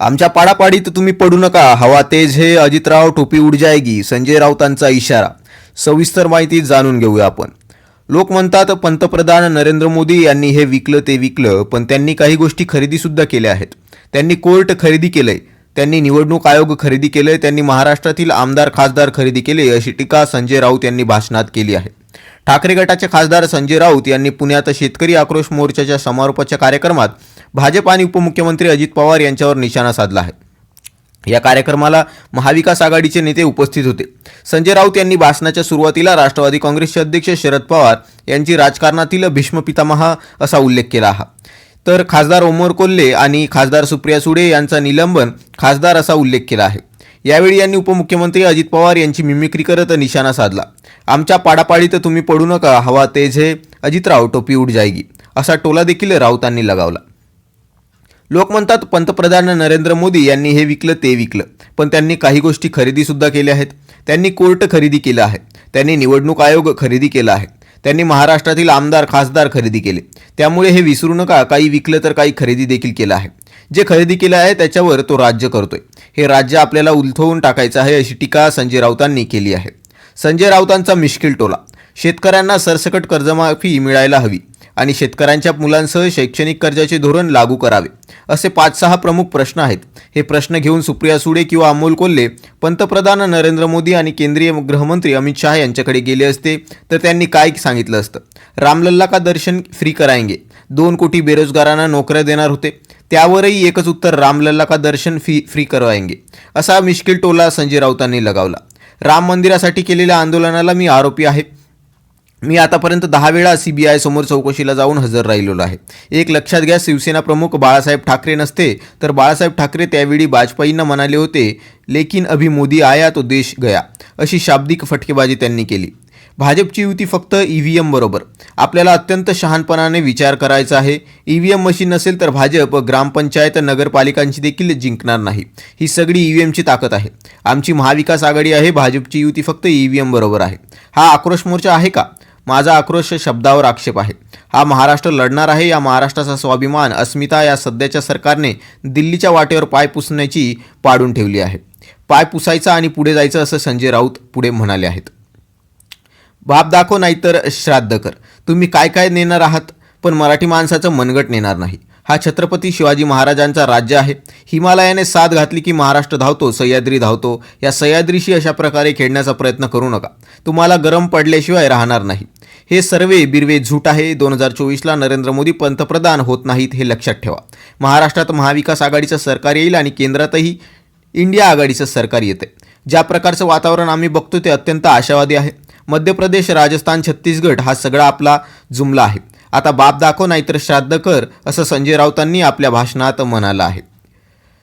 आमच्या पाडापाडीत तुम्ही पडू नका. हवा तेज हे अजितराव टोपी उड जायगी संजय राऊतांचा इशारा. सविस्तर माहिती जाणून घेऊया आपण. लोक म्हणतात पंतप्रधान नरेंद्र मोदी यांनी हे विकलं ते विकलं पण त्यांनी काही गोष्टी खरेदीसुद्धा केल्या आहेत. त्यांनी कोर्ट खरेदी केलंय. त्यांनी निवडणूक आयोग खरेदी केलंय. त्यांनी महाराष्ट्रातील आमदार खासदार खरेदी केले अशी टीका संजय राऊत यांनी भाषणात केली आहे. ठाकरे गटाचे खासदार संजय राऊत यांनी पुण्यात शेतकरी आक्रोश मोर्चाच्या समारोपाच्या कार्यक्रमात भाजप आणि उपमुख्यमंत्री अजित पवार यांच्यावर निशाणा साधला आहे. या कार्यक्रमाला महाविकास आघाडीचे नेते उपस्थित होते. संजय राऊत यांनी भाषणाच्या सुरुवातीला राष्ट्रवादी काँग्रेसचे अध्यक्ष शरद पवार यांची राजकारणातील भीष्म पितामहा असा उल्लेख केला आहे. तर खासदार ओमर कोल्हे आणि खासदार सुप्रिया सुडे यांचा निलंबन खासदार असा उल्लेख केला आहे. यावेळी यांनी उपमुख्यमंत्री अजित पवार यांची मिमिक्री करत निशाणा साधला. आमच्या पाडापाडीत तुम्ही पडू नका हवा तेज हे अजितराव टोपी उड जायगी असा टोला देखील राऊतांनी लगावला. लोक म्हणतात पंतप्रधान नरेंद्र मोदी यांनी हे विकलं ते विकलं. पण त्यांनी काही गोष्टी खरेदीसुद्धा केल्या आहेत. त्यांनी कोर्ट खरेदी केलं आहे. त्यांनी निवडणूक आयोग खरेदी केला आहे. त्यांनी महाराष्ट्रातील आमदार खासदार खरेदी केले. त्यामुळे हे विसरू नका. काही विकलं तर काही खरेदी देखील केलं आहे. जे खरेदी केलं आहे त्याच्यावर तो राज्य करतोय. हे राज्य आपल्याला उलथवून टाकायचं आहे अशी टीका संजय राऊतांनी केली आहे. संजय राऊतांचा मिश्किल टोला. शेतकऱ्यांना सरसकट कर्जमाफी मिळायला हवी. आणि शेतकऱ्यांच्या मुलांसह शैक्षणिक कर्जाचे धोरण लागू करावे असे पाच सहा प्रमुख प्रश्न आहेत. हे प्रश्न घेऊन सुप्रिया सुडे किंवा अमोल कोल्हे पंतप्रधान नरेंद्र मोदी आणि केंद्रीय गृहमंत्री अमित शहा यांच्याकडे गेले असते तर त्यांनी काय सांगितलं असतं? रामलल्ला का दर्शन फ्री करायंगे? दोन कोटी बेरोजगारांना नोकऱ्या देणार होते त्यावरही एकच उत्तर रामलल्ला का दर्शन फी फ्री करवायंगे असा मिश्किल टोला संजय राऊतांनी लगावला. राम मंदिरासाठी केलेल्या आंदोलनाला मी आरोपी आहे. मी आतापर्यंत दहा वेळा सी बी आयसमोर चौकशीला जाऊन हजर राहिलेलो आहे. एक लक्षात घ्या शिवसेना प्रमुख बाळासाहेब ठाकरे नसते तर बाळासाहेब ठाकरे त्यावेळी वाजपेयींना म्हणाले होते लेकिन अभि मोदी आया तो देश गया. अशी शाब्दिक फटकेबाजी त्यांनी केली. भाजपची युती फक्त ई व्ही एम बरोबर. आपल्याला अत्यंत शहाणपणाने विचार करायचा आहे. ई व्ही एम मशीन नसेल तर भाजप ग्रामपंचायत नगरपालिकांची देखील जिंकणार नाही. ही सगळी ई व्ही एमची ताकद आहे. आमची महाविकास आघाडी आहे भाजपची युती फक्त ई व्ही एम बरोबर आहे. हा आक्रोश मोर्चा आहे का? माझा आक्रोश शब्दावर आक्षेप आहे. हा महाराष्ट्र लढणार आहे या महाराष्ट्राचा स्वाभिमान अस्मिता या सध्याच्या सरकारने दिल्लीच्या वाटेवर पाय पुसण्याची पाडून ठेवली आहे. पाय पुसायचा आणि पुढे जायचं असं संजय राऊत पुढे म्हणाले आहेत. बाप दाखव नाहीतर श्राद्ध कर. तुम्ही काय काय नेणार आहात? पण मराठी माणसाचं मनगट नेणार नाही. हा छत्रपती शिवाजी महाराजांचा राज्य आहे. हिमालयाने साथ घातली की महाराष्ट्र धावतो सह्याद्री धावतो. या सह्याद्रीशी अशा प्रकारे खेळण्याचा प्रयत्न करू नका. तुम्हाला गरम पडल्याशिवाय राहणार नाही. हे सर्वे बिरवे झूट आहे. दोन हजार चोवीसला नरेंद्र मोदी पंतप्रधान होत नाहीत हे लक्षात ठेवा. महाराष्ट्रात महाविकास आघाडीचं सरकार येईल आणि केंद्रातही इंडिया आघाडीचं सरकार येते. ज्या प्रकारचं वातावरण आम्ही बघतो ते अत्यंत आशावादी आहे. मध्य प्रदेश राजस्थान छत्तीसगड हा सगळा आपला जुमला आहे. आता बाप दाखव नाहीतर श्राद्ध कर असं संजय राऊतांनी आपल्या भाषणात म्हणालं आहे.